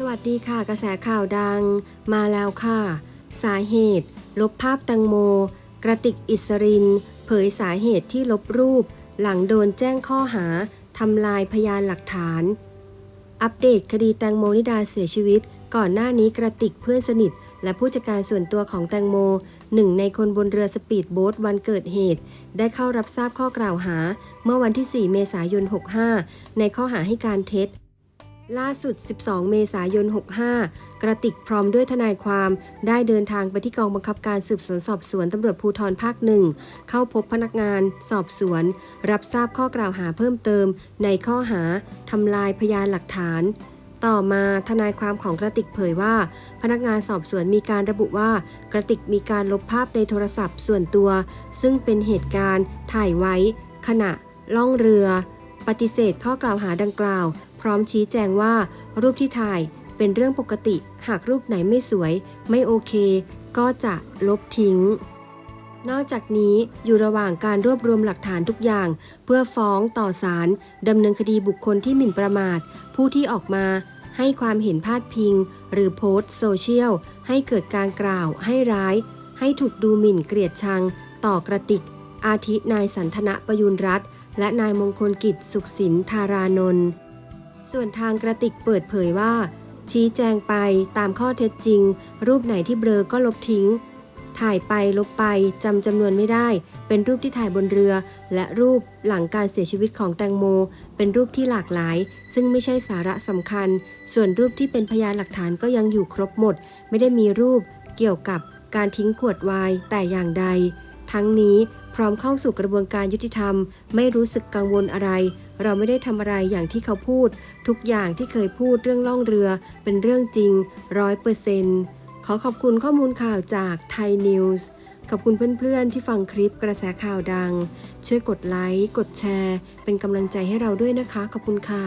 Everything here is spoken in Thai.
สวัสดีค่ะกระแสข่าวดังมาแล้วค่ะ สาเหตุ ลบภาพแตังโม กระติกอิสริน เผยสาเหตุที่ลบรูป หลังโดนแจ้งข้อหาทำลายพยานหลักฐาน อัปเดตคดีแตงโมนิดาเสียชีวิต ก่อนหน้านี้กระติกเพื่อนสนิท และผู้จัดการส่วนตัวของแตงโม หนึ่งในคนบนเรือสปีดโบ๊ทวันเกิดเหตุ ได้เข้ารับทราบข้อกล่าวหา เมื่อวันที่ 4 เมษายน 65 ในข้อหาให้การเท็จ ล่าสุด 12 เมษายน 65 กระติกพร้อมด้วยทนายความได้เดินทางไปที่กองบังคับการสืบสวนสอบสวนตำรวจภูธรภาคหนึ่ง เข้าพบพนักงานสอบสวน รับทราบข้อกล่าวหาเพิ่มเติม ในข้อหาทำลายพยานหลักฐาน ต่อมาทนายความของกระติกเผยว่า พนักงานสอบสวนมีการระบุว่า กระติกมีการลบภาพในโทรศัพท์ส่วนตัว ซึ่งเป็นเหตุการณ์ถ่ายไว้ ขณะล่องเรือปฏิเสธข้อกล่าวหาดังกล่าว พร้อมชี้แจงว่า รูปที่ถ่ายเป็นเรื่องปกติ หากรูปไหนไม่สวย ไม่โอเค ก็จะลบทิ้ง นอกจากนี้อยู่ระหว่างการรวบรวมหลักฐานทุกอย่าง เพื่อฟ้องต่อศาลดำเนินคดีบุคคลที่หมิ่นประมาท ผู้ที่ออกมาให้ความเห็นพาดพิง หรือโพสต์โซเชียล ให้เกิดการกล่าวให้ร้าย ให้ถูกดูหมิ่นเกลียดชัง ต่อกระติก อาทินายสันทนะประยุนรัตและนายมงคลกิจสุขสินธารานนท์ ส่วนทางกระติกเปิดเผยว่า ชี้แจงไปตามข้อเท็จจริง รูปไหนที่เบลอก็ลบทิ้ง ถ่ายไปลบไปจำจำนวนไม่ได้ เป็นรูปที่ถ่ายบนเรือ และรูปหลังการเสียชีวิตของแตงโม เป็นรูปที่หลากหลาย ซึ่งไม่ใช่สาระสำคัญ ส่วนรูปที่เป็นพยานหลักฐานก็ยังอยู่ครบหมด ไม่ได้มีรูปเกี่ยวกับการทิ้งขวดไวน์แต่อย่างใด ทั้งนี้พร้อมเข้าสู่กระบวนการยุติธรรม ไม่รู้สึกกังวลอะไร เราไม่ได้ทำอะไรอย่างที่เขาพูด ทุกอย่างที่เคยพูดเรื่องล่องเรือ เป็นเรื่องจริงร้อยเปอร์เซนต์ขอขอบคุณข้อมูลข่าวจากไทยนิวส์ขอบคุณเพื่อนๆ ที่ฟังคลิปกระแสข่าวดัง ช่วยกดไลค์ กดแชร์ เป็นกำลังใจให้เราด้วยนะคะ ขอบคุณค่ะ